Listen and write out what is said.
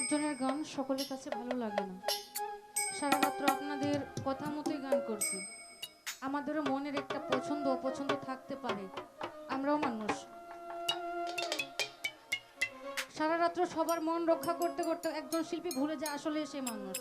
একজনের গান সকলের কাছে ভালো লাগে না। সারা রাত্র আপনাদের কথা মতোই গান করছি। আমাদেরও মনের একটা পছন্দ অপছন্দ থাকতে পারে। আমরাও মানুষ। সারা রাত্র সবার মন রক্ষা করতে করতে একজন শিল্পী ভুলে যায় আসলে সে মানুষ।